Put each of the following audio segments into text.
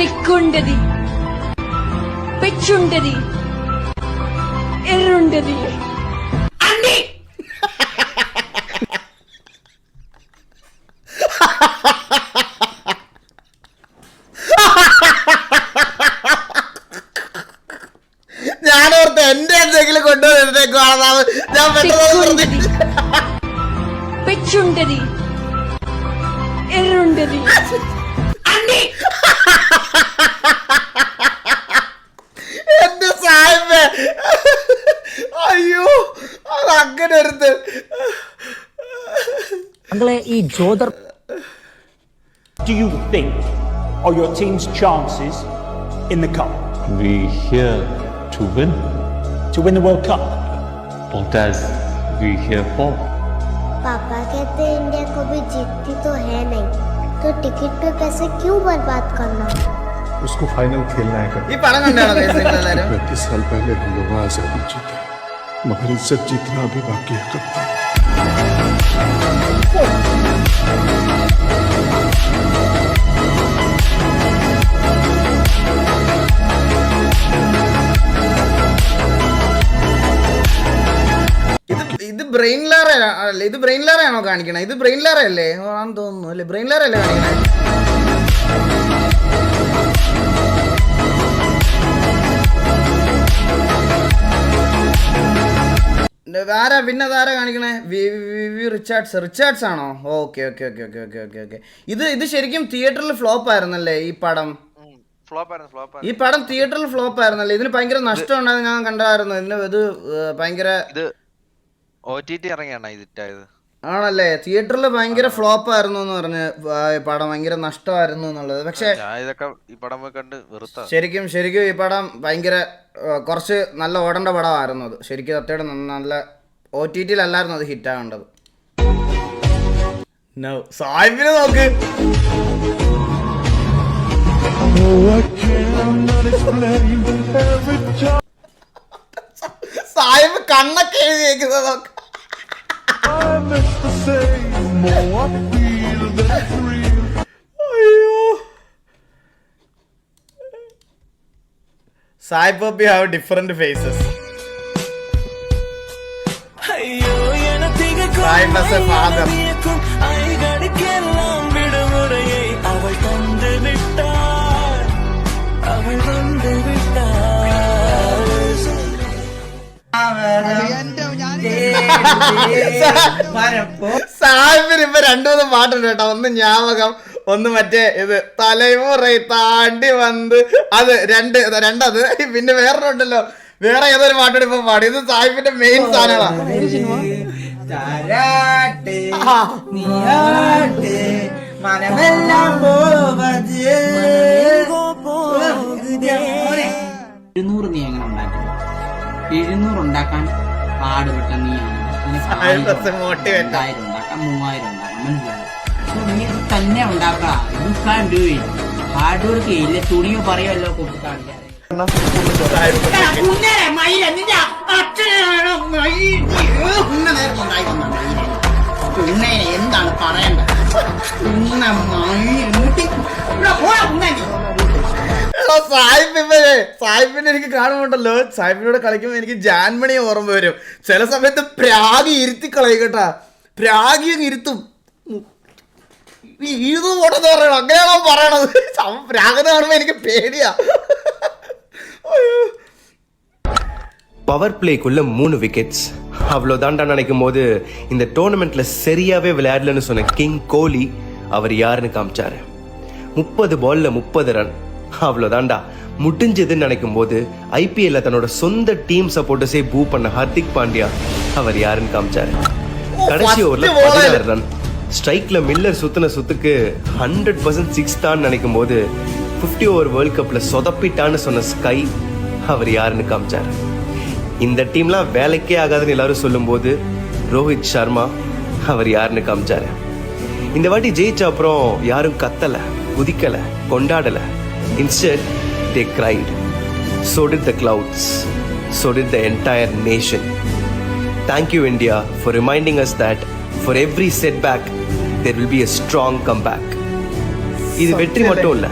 തെക്കുണ്ടതി പെച്ചുണ്ടതി എറുണ്ടതി ഞാനോർത്ത് എന്റെ എന്തെങ്കിലും കൊണ്ടുവരുന്നേക്കുവാണെന്നാണ് ഞാൻ പെട്ടെന്ന് പെച്ചുണ്ടതി എറുണ്ടതി എന്റെ സാഹിബേ അയ്യോ അത് അങ്ങനെ എടുത്ത് താങ്കളെ ഈ Jyothir do you think are your team's chances in the cup We here to win. to win the World Cup? What as we here for? पापा कहते हैं इंडिया कभी जीतती तो है नहीं तो टिकट पे पैसे क्यों बर्बाद करना? उसको फाइनल खेलना है ये पैंतीस साल पहले हम लोग आज़ादी जीते। मगर इज़्ज़त जीतना भी बाकी है ബ്രെയിൻ അല്ലേ ഇത് ബ്രെയിൻ ലെയർ ആണോ കാണിക്കണേ? ഇത് ബ്രെയിൻ ലെയർ അല്ലേ ആണെന്ന് തോന്നുന്നു. അല്ലേ ബ്രെയിൻ ലെയർ അല്ലേ കാണിക്കണേ ആരാ പിന്നെ അതാരാ കാണിക്കണേ? V V Richards. റിച്ചാർഡ്സ് ആണോ? Okay okay okay okay okay okay okay. ഇത് ഇത് ശരിക്കും തിയേറ്ററിൽ ഫ്ലോപ്പ് ആയിരുന്നല്ലേ ഈ പടം? ഈ പടം തിയേറ്ററിൽ ഫ്ലോപ്പ് ആയിരുന്നല്ലേ? ഇതിന് ഭയങ്കര നഷ്ടം ഉണ്ടായത് ഞാൻ കണ്ടായിരുന്നു ഇതിന് ഇത് ഭയങ്കര ആണല്ലേ തിയേറ്ററിൽ ഭയങ്കര ഫ്ലോപ്പ് ആയിരുന്നു എന്ന് പറഞ്ഞ് പടം ഭയങ്കര നഷ്ടമായിരുന്നു എന്നുള്ളത്. പക്ഷെ ശരിക്കും ശരിക്കും ഈ പടം ഭയങ്കര കുറച്ച് നല്ല ഓടേണ്ട പടമായിരുന്നു അത്. ശരിക്കും തത്തയുടെ നല്ല ഒ ടി ടിയിലല്ലായിരുന്നു അത് ഹിറ്റ് ആകേണ്ടത് No. സാഹിബിനെ നോക്ക്. സാഹിബ് കണ്ണൊക്കെ എഴുതിയേക്കുന്നത് നോക്ക്. അയ്യോ Sai puppy have different faces Sai father സാഹിബിന് ഇപ്പൊ രണ്ടു മൂന്ന് പാട്ടുണ്ട് കേട്ടോ. ഒന്ന് ഞാപകം ഒന്ന് മറ്റേ ഇത് തലമുറ താണ്ടി വന്ന്. അത് രണ്ട് രണ്ടത്. പിന്നെ വേറെ ഉണ്ടല്ലോ. വേറെ ഏതൊരു പാട്ടോട് ഇപ്പൊ പാടി? ഇത് സാഹിബിന്റെ മെയിൻ സാധനങ്ങളാണ് ആ. എഴുന്നൂറ് നീ എങ്ങനെ ഉണ്ടാക്കും എഴുന്നൂറ് ഉണ്ടാക്കാൻ പാടുപെട്ട നീയാണ്. രണ്ടായിരം ഉണ്ടാക്കാം മൂവായിരം ഉണ്ടാക്കാം മനസ്സിലായോ നീ തന്നെ ഉണ്ടാക്കാം you can do it hard work ചെയ്യില്ല തുണിയോ പറയുമല്ലോ കൊണ്ടു കാണിക്കാതെ എന്താണ് പറയണ്ടത് എടാ, സാഹിബ് ഇവരെ സാഹിബിനെ എനിക്ക് കാണുമ്പോണ്ടല്ലോ സാഹിബിനോട് കളിക്കുമ്പോൾ എനിക്ക് ജാൻമണി ഓർമ്മ വരും ചില സമയത്ത് പ്രാഗി ഇരുത്തി കളയും കേട്ടാ പ്രാഗി അങ്ങ് ഇരുത്തും ഇത് പോട്ടെന്ന് പറയണം അങ്ങനെയാണോ പറയണത് അവൻ പ്രാഗത കാണുമ്പോ എനിക്ക് പേടിയാ അയ്യോ. பவர் பிளேக்குள்ள மூணு விக்கெட்ஸ் அவ்வளோதான்டா நினைக்கும் போது இந்த டோர்னமெண்ட்ல சரியாவே விளையாடலன்னு சொன்ன கிங் கோலி அவர் யாருன்னு காமிச்சாரு முப்பது பால்ல முப்பது ரன் அவ்வளோதான்டா முடிஞ்சதுன்னு நினைக்கும் போது ஐபிஎல்ல தன்னோட சொந்த டீம் சப்போர்ட்டர்ஸே பூ பண்ண ஹர்திக் பாண்டியா. அவர் யாருன்னு காமிச்சாரு. கடைசி ஓவர்ல. பதினாறு ரன் ஸ்ட்ரைக்ல மில்லர் சுத்தின சுத்துக்கு ஹண்ட்ரட் பர்சன்ட் சிக்ஸ் தான் நினைக்கும் போது ஃபிஃப்டி ஓவர் வேர்ல்ட் கப்ல சொதப்பிட்டான்னு சொன்ன ஸ்கை அவர் யாருன்னு காமிச்சாரு. இந்த டீம்லாம் வேலைக்கே ஆகாதுன்னு எல்லாரும் சொல்லும்போது ரோஹித் சர்மா அவர் யாருன்னு காமிச்சாரு. இந்த வாட்டி ஜெயிச்ச அப்புறம் யாரும் கத்தல குதிக்கல கொண்டாடல. instead they cried so did the clouds so did the entire nation thank you india for reminding us that for every setback there will be a strong comeback இது வெற்றி மட்டும் இல்ல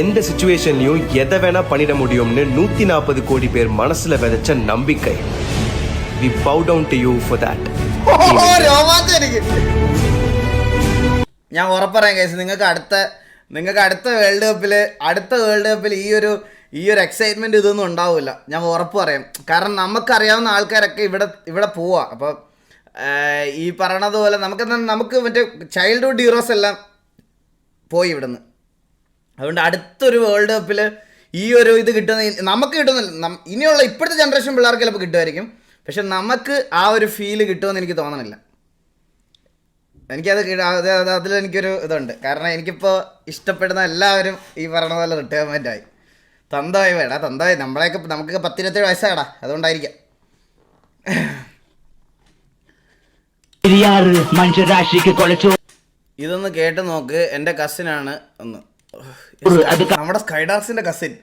எந்த சுச்சுவேஷன்லயும் எதை வேணா பண்ணிட முடியும்னு நூத்தி நாற்பது கோடி பேர் மனசுல விதைச்ச நம்பிக்கை we bow down to you for that ഓ, രോമാഞ്ചം എനിക്ക് ഞാൻ ഉറപ്പറയാം കേസ് നിങ്ങൾക്ക് അടുത്ത നിങ്ങൾക്ക് അടുത്ത വേൾഡ് കപ്പിൽ അടുത്ത വേൾഡ് കപ്പിൽ ഈ ഒരു ഈ ഒരു എക്സൈറ്റ്മെന്റ് ഇതൊന്നും ഉണ്ടാവില്ല. ഞാൻ ഉറപ്പ് പറയാം. കാരണം നമുക്കറിയാവുന്ന ആൾക്കാരൊക്കെ ഇവിടെ ഇവിടെ പോവാ. അപ്പോൾ ഈ പറയണത് പോലെ നമുക്ക് നമുക്ക് മറ്റേ ചൈൽഡ്ഹുഡ് ഹീറോസ് എല്ലാം പോയി ഇവിടുന്ന്. അതുകൊണ്ട് അടുത്തൊരു വേൾഡ് കപ്പിൽ ഈ ഒരു ഇത് കിട്ടുന്ന നമുക്ക് കിട്ടുന്നില്ല ഇനിയുള്ള ഇപ്പോഴത്തെ ജനറേഷൻ പിള്ളേർക്ക് ചിലപ്പോൾ കിട്ടുമായിരിക്കും. പക്ഷെ നമുക്ക് ആ ഒരു ഫീൽ കിട്ടുമെന്ന് എനിക്ക് തോന്നണില്ല. എനിക്കത് അതിലെനിക്കൊരു അത് അത് അതിൽ എനിക്കൊരു ഇതുണ്ട്. കാരണം എനിക്കിപ്പോൾ ഇഷ്ടപ്പെടുന്ന എല്ലാവരും ഈ പറഞ്ഞ പോലെ റിട്ടയർമെന്റ് ആയി. തന്തമായി വേടാ തന്തമായി. നമ്മളെയൊക്കെ നമുക്കൊക്കെ പത്തിരുപത്തേഴ് വയസ്സാടാ അതുകൊണ്ടായിരിക്കാം. പെരിയാറ് മനുഷ്യരാശിക്ക് കൊലച്ചോ ഇതൊന്ന് കേട്ട് നോക്ക്. എന്റെ കസിനാണ് ഒന്ന്. നമ്മുടെ സ്കൈഡാർസിന്റെ കസിൻ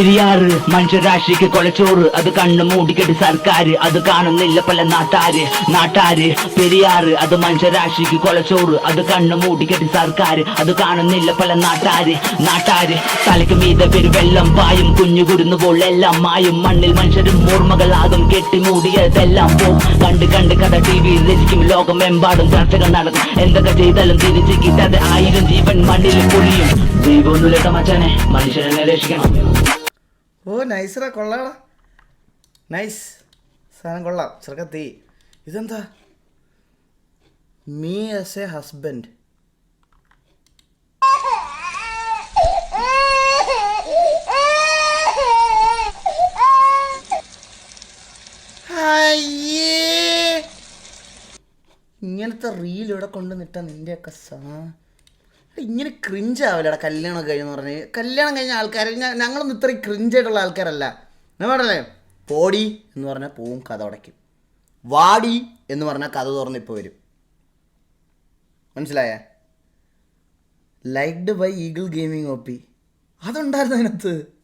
പെരിയാറ് മനുഷ്യരാശിക്ക് കൊലച്ചോറ്. അത് കണ്ണു മൂടിക്കെട്ടി സർക്കാര്. അത് കാണുന്നില്ല പല നാട്ടാര്. നാട്ടാര് പെരിയാറ് അത് മനുഷ്യരാശിക്ക് കൊലച്ചോറ്. അത് കണ്ണു മൂടിക്കെട്ടി സർക്കാര്. അത് കാണുന്നില്ല പല നാട്ടാര്. നാട്ടാര് തലയ്ക്ക് മീതെ പേര് വെള്ളം. പായും കുഞ്ഞു കുരുന്നു എല്ലാം മായും. മണ്ണിൽ മനുഷ്യരും ഓർമ്മകളാകും. കെട്ടി മൂടിയതെല്ലാം പോവും. കണ്ട് കണ്ട് കഥ ടി വി രചിക്കും. ലോകമെമ്പാടും ചർച്ചകൾ നടക്കും. എന്തൊക്കെ ചെയ്താലും തിരിച്ച് കിട്ടാതെ ആയിരം ജീവൻ മണ്ണിൽ പൊളിയും ദൈവമൊന്നുമില്ലട്ട മച്ചാനെ മനുഷ്യനെ രക്ഷിക്കണം ഓ നൈസറാ കൊള്ളാടാ. നൈസ് സാധനം കൊള്ളാം. ചെറുക്ക തീ. ഇതെന്താ? മീ ആസ് എ ഹസ്ബൻഡ് ഇങ്ങനത്തെ റീൽ ഇവിടെ കൊണ്ടുവന്നിട്ടാ നിന്റെയൊക്കെ സാ ഇങ്ങനെ ക്രിഞ്ച് കല്യാണം കഴിഞ്ഞെന്ന് പറഞ്ഞ്. കല്യാണം കഴിഞ്ഞ ആൾക്കാർ ഞങ്ങളൊന്നും ഇത്രയും ക്രിഞ്ചായിട്ടുള്ള ആൾക്കാരല്ല. ഞാൻ പറഞ്ഞേ പോടി എന്ന് പറഞ്ഞാൽ പോവും കഥ ഉടയ്ക്കും. വാടി എന്ന് പറഞ്ഞാൽ കഥ തുറന്ന് ഇപ്പോൾ വരും. മനസ്സിലായേ? Liked by eagle gaming O P അതുണ്ടായിരുന്നു അതിനകത്ത്.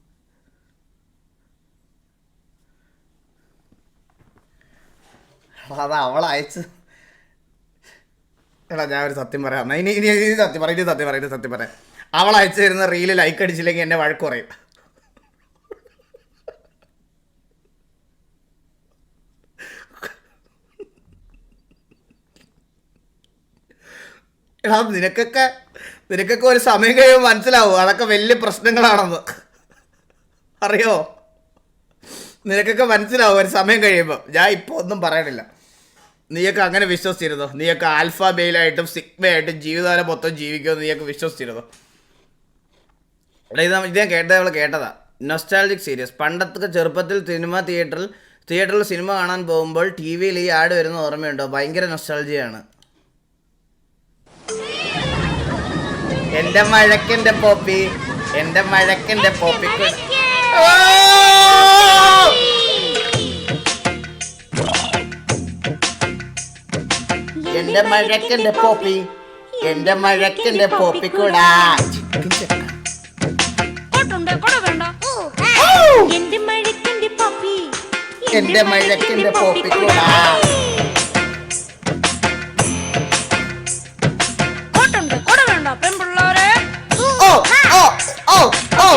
അത് അവൾ അയച്ച് എടാ ഞാൻ ഒരു സത്യം പറയാം. ഇനി ഇനി ഇനി സത്യം പറയാം ഇനി സത്യം ഇനി സത്യം പറയാം അവൾ അയച്ചു തരുന്ന റീൽ ലൈക്ക് അടിച്ചില്ലെങ്കിൽ എന്നെ വഴക്ക് പറയും. എടാ നിനക്കൊക്കെ നിനക്കൊക്കെ ഒരു സമയം കഴിയുമ്പോൾ മനസ്സിലാവും. അതൊക്കെ വലിയ പ്രശ്നങ്ങളാണെന്ന്. അറിയോ? നിനക്കൊക്കെ മനസ്സിലാവും ഒരു സമയം കഴിയുമ്പോൾ ഞാൻ ഇപ്പോൾ ഒന്നും പറയണില്ല. നീയൊക്കെ അങ്ങനെ വിശ്വസിച്ചിരുന്നോ? നീയൊക്കെ ആൽഫ ബെയിലായിട്ടും സിഗ്മയായിട്ടും ജീവിതകാലം മൊത്തം ജീവിക്കുമെന്ന് നീയൊക്കെ വിശ്വസിച്ചിരുന്നോ? എടാ ഇത് ഞാൻ കേട്ടത് നമ്മൾ കേട്ടതാ. നൊസ്റ്റാൾജിക് സീരീസ് പണ്ടത്തെ ചെറുപ്പത്തിൽ സിനിമ തിയേറ്ററിൽ തിയേറ്ററിൽ സിനിമ കാണാൻ പോകുമ്പോൾ ടി വിയിൽ ഈ ആഡ് വരുന്ന ഓർമ്മയുണ്ടോ? ഭയങ്കര നൊസ്റ്റാൾജിയാണ് എന്റെ മഴക്കെന്റെ പോപ്പി എന്റെ മഴക്കെന്റെ പോപ്പി എന്റെ മഴക്കന്റെ പോപ്പി. എന്റെ മഴക്കന്റെ പോപ്പി കൂടാ. എന്റെ മഴക്കന്റെ പപ്പി. എന്റെ മഴക്കന്റെ പോപ്പി കൂടാ. ഓ ഓ ഓ ഓ.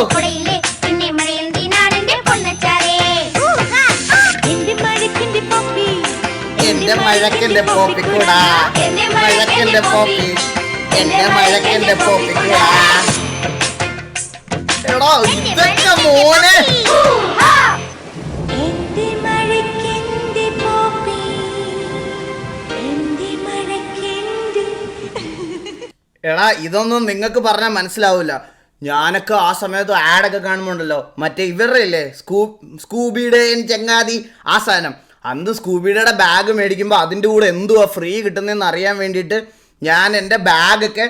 മഴക്കെന്റെ പോപ്പി കൂടാ. മഴക്കിന്റെ പോപ്പി എന്റെ മഴക്കിന്റെ പോപ്പി കൂടാ. എടാ ഇതൊക്കെ മോനെ. എടാ ഇതൊന്നും നിങ്ങൾക്ക് പറഞ്ഞാൽ മനസ്സിലാവില്ല ഞാനൊക്കെ ആ സമയത്ത് ആഡൊക്കെ കാണുമ്പോണ്ടല്ലോ. മറ്റേ ഇവരുടെ ഇല്ലേ? സ്കൂ സ്കൂബിയുടെ ചെങ്ങാതി ആ സാധനം. അന്ന് സ്കൂബിയുടെ ബാഗ് മേടിക്കുമ്പോൾ അതിന്റെ കൂടെ എന്തുവാ ഫ്രീ കിട്ടുന്നതെന്ന് അറിയാൻ വേണ്ടിയിട്ട് ഞാൻ എന്റെ ബാഗൊക്കെ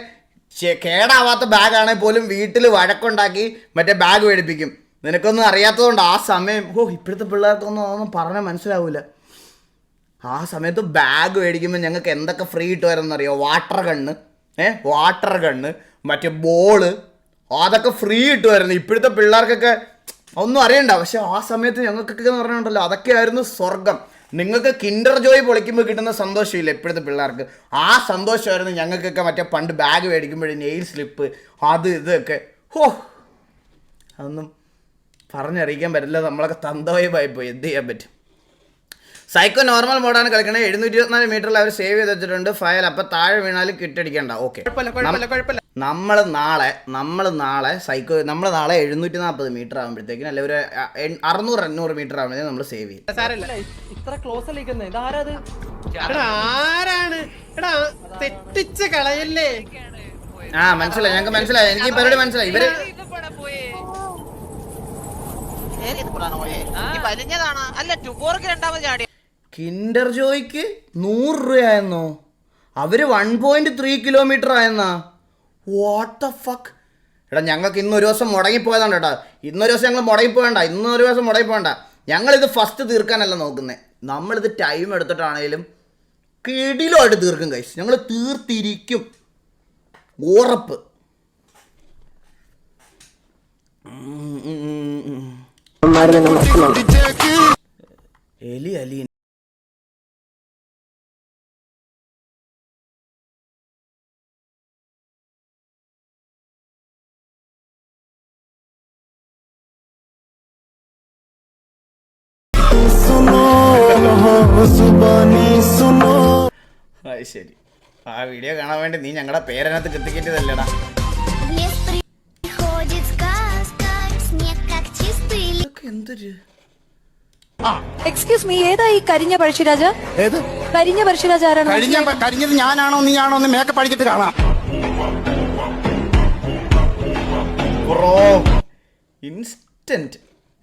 കേടാവാത്ത ബാഗാണെങ്കിൽ പോലും വീട്ടിൽ വഴക്കുണ്ടാക്കി മറ്റേ ബാഗ് മേടിപ്പിക്കും. നിനക്കൊന്നും അറിയാത്തതുകൊണ്ട് ആ സമയം ഓ ഇപ്പോഴത്തെ പിള്ളേർക്കൊന്നും അതൊന്നും പറഞ്ഞാൽ മനസ്സിലാവില്ല ആ സമയത്ത് ബാഗ് മേടിക്കുമ്പോൾ ഞങ്ങൾക്ക് എന്തൊക്കെ free കിട്ടുമായിരുന്നറിയോ? Water gun a water gun മറ്റേ ബോൾ അതൊക്കെ ഫ്രീ കിട്ടുമായിരുന്നു. ഇപ്പോഴത്തെ പിള്ളേർക്കൊക്കെ ഒന്നും അറിയണ്ട. പക്ഷെ ആ സമയത്ത് ഞങ്ങൾക്കൊക്കെ എന്ന് പറഞ്ഞിട്ടുണ്ടല്ലോ അതൊക്കെ ആയിരുന്നു സ്വർഗം നിങ്ങൾക്ക് കിൻഡർ ജോയ് പൊളിക്കുമ്പോൾ കിട്ടുന്ന സന്തോഷമില്ല ഇപ്പോഴത്തെ പിള്ളേർക്ക്. ആ സന്തോഷമായിരുന്നു ഞങ്ങൾക്കൊക്കെ മറ്റേ പണ്ട് ബാഗ് മേടിക്കുമ്പോഴും നെയിൽ സ്ലിപ്പ് അത് ഇതൊക്കെ. ഹോ! അതൊന്നും പറഞ്ഞറിയിക്കാൻ പറ്റില്ല. നമ്മളൊക്കെ തന്തോയ പോയി. എന്ത് ചെയ്യാൻ പറ്റും? സൈക്കോ നോർമൽ മോഡാണ് കളിക്കണത് എഴുന്നൂറ്റി ഇരുപത്തിനാല് മീറ്ററിൽ അവർ സേവ് ചെയ്ത് വെച്ചിട്ടുണ്ട്. ഫയൽ അപ്പം താഴെ വീണാലും കിട്ടടിക്കണ്ട. ഓക്കെ നമ്മൾ നാളെ നമ്മൾ നാളെ സൈക്കോ നമ്മൾ നാളെ എഴുന്നൂറ്റി നാൽപ്പത് മീറ്റർ ആകുമ്പോഴത്തേക്കും അല്ലെ ഒരു അറുന്നൂറ് എണ്ണൂറ് മീറ്റർ ആകുമ്പോഴത്തേക്കും നമ്മൾ സേവ് ചെയ്യും. ആരാണ്? എടാ തെറ്റിച്ച് കളയല്ലേ? ആ മനസ്സിലായി. ഞങ്ങൾക്ക് മനസ്സിലായി. എനിക്ക് ഇവരോട് മനസ്സിലായി. ഇവർ കിൻഡർ ജോയ്ക്ക് നൂറ് രൂപയായിരുന്നോ അവർ വൺ പോയിന്റ് ത്രീ കിലോമീറ്റർ ആയെന്നാ? വാട്ട് ദ ഫക്ക് എടാ ഞങ്ങൾക്ക് ഇന്നൊരു ദിവസം മുടങ്ങിപ്പോയതാണ് കേട്ടോ. ഇന്നൊരു ദിവസം ഞങ്ങൾ മുടങ്ങിപ്പോയണ്ട. ഇന്നൊരു ദിവസം മുടങ്ങിപ്പോയണ്ട. ഞങ്ങളിത് ഫസ്റ്റ് തീർക്കാനല്ല നോക്കുന്നത് നമ്മളിത് ടൈം എടുത്തിട്ടാണേലും കിടിലുമായിട്ട് തീർക്കും കൈസ് ഞങ്ങൾ തീർത്തിരിക്കും. ഉറപ്പ്. എലി അലി അത് ശരി. ആ വീഡിയോ കാണാൻ വേണ്ടി നീ ഞങ്ങളുടെ പേരനകത്ത് കൃത്തിക്കിട്ടതല്ലേടാ എന്തൊരു എക്സ്ക്യൂസ് മീ ഏതാ ഈ കരിഞ്ഞ പഴശ്ശിരാജ? ഏത്? കരിഞ്ഞ പഴശ്ശിരാജ ആരാണ് കഴിഞ്ഞ കഴിഞ്ഞത് ഞാനാണോ നീ ആണോ എന്ന് മേക്കപ്പ് അടിച്ചിട്ട് കാണാം. ഇൻസ്റ്റന്റ്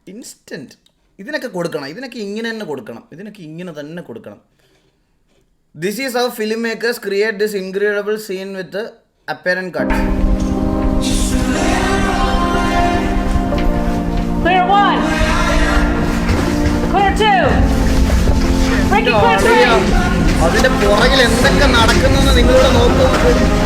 ഇൻസ്റ്റന്റ് ഇതിനൊക്കെ കൊടുക്കണം. ഇതിനൊക്കെ ഇങ്ങനെ തന്നെ കൊടുക്കണം. ഇതിനൊക്കെ ഇങ്ങനെ തന്നെ കൊടുക്കണം. This is our film makers create this incredible scene with apparent cut. അതിന്റെ പുറകിൽ എന്തൊക്കെ നടക്കുന്നെന്ന് നിങ്ങളോട് നോക്കുന്നു